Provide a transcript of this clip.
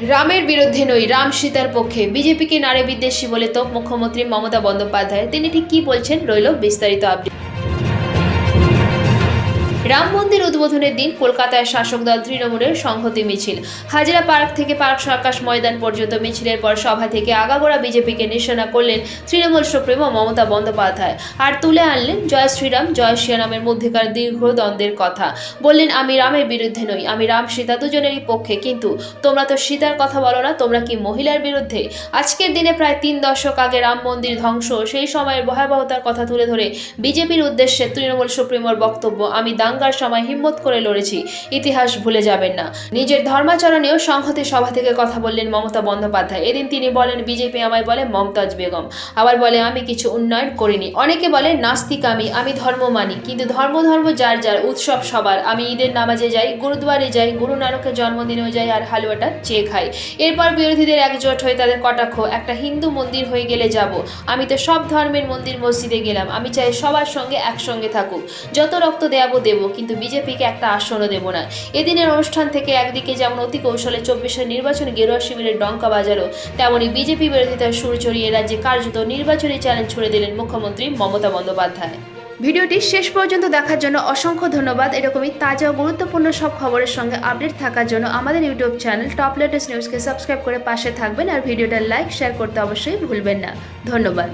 রামের বিরুদ্ধে নই রাম সীতার পক্ষে। বিজেপিকে নারী বিদ্বেষী বলে তো মুখ্যমন্ত্রী মমতা বন্দ্যোপাধ্যায়। তিনি ঠিক কি বলছেন? রইল বিস্তারিত আপডেট রাম মন্দির উদ্বোধনের দিন কলকাতায় শাসক দল তৃণমূলের সংহতি মিছিল। হাজিরা পার্ক থেকে পার্ক সার্কাস ময়দান পর্যন্ত মিছিলের পর সভা থেকে আগাগোড়া বিজেপিকে নিশানা করলেন তৃণমূল সুপ্রিমো মমতা বন্দ্যোপাধ্যায়। আর তুলে আনলেন জয় শ্রীরাম, জয় শ্রীরামের মধ্যেকার দীর্ঘ দ্বন্দ্বের কথা। বললেন, আমি রামের বিরুদ্ধে নই, আমি রাম সীতা দুজনেরই পক্ষে। কিন্তু তোমরা তো সীতার কথা বলো না, তোমরা কি মহিলার বিরুদ্ধে? আজকের দিনে প্রায় তিন দশক আগে রাম মন্দির ধ্বংস। সেই সময়ের ভয়াবহতার কথা তুলে ধরে বিজেপির উদ্দেশ্যে তৃণমূল সুপ্রিমোর বক্তব্য, আমি দাঙ্গার সময় হিম্মত করে লড়েছি। ইতিহাস ভুলে যাবেন না। নিজের ধর্মাচরণেও সংহতি সভা থেকে কথা বললেন মমতা বন্দ্যোপাধ্যায়। এদিন তিনি বলেন, বিজেপি আমায় বলে, মমতাজ বেগম। আবার বলে, আমি কিছু উন্নয়ন করিনি। অনেকে বলে, নাস্তিক আমি আমি ধর্ম মানি। কিন্তু ধর্ম ধর্ম, যার যার উৎসব সবার। আমি ঈদের নামাজে যাই, গুরুদুয়ারে যাই, গুরু নানকের জন্মদিনেও যাই আর হালুয়াটা চেয়ে খাই। এরপর বিরোধীদের একজোট হয়ে তাদের কটাক্ষ, একটা হিন্দু মন্দির হয়ে গেলে যাব। আমি তো সব ধর্মের মন্দির মসজিদে গেলাম। আমি চাই সবার সঙ্গে একসঙ্গে থাকুক। যত রক্ত দেয়াবো, দেবো। কিন্তু বিজেপিকে একটা আসনও দেবো না। এদিনের অনুষ্ঠান থেকে একদিকে যেমন অতি কৌশলে চব্বিশের নির্বাচনে গেরুয়া শিবিরের ডঙ্কা বাজালো তেমনই বিজেপি বিরোধিতার সুর চড়িয়ে রাজ্যে কার্যত নির্বাচনী চ্যালেঞ্জ ছুড়ে দিলেন মুখ্যমন্ত্রী মমতা বন্দ্যোপাধ্যায়। ভিডিওটি শেষ পর্যন্ত দেখার জন্য অসংখ্য ধন্যবাদ। এরকমই তাজা ও গুরুত্বপূর্ণ সব খবরের সঙ্গে আপডেট থাকার জন্য আমাদের ইউটিউব চ্যানেল টপ লেটেস্ট নিউজকে সাবস্ক্রাইব করে পাশে থাকবেন আর ভিডিওটা লাইক শেয়ার করতে অবশ্যই ভুলবেন না। ধন্যবাদ।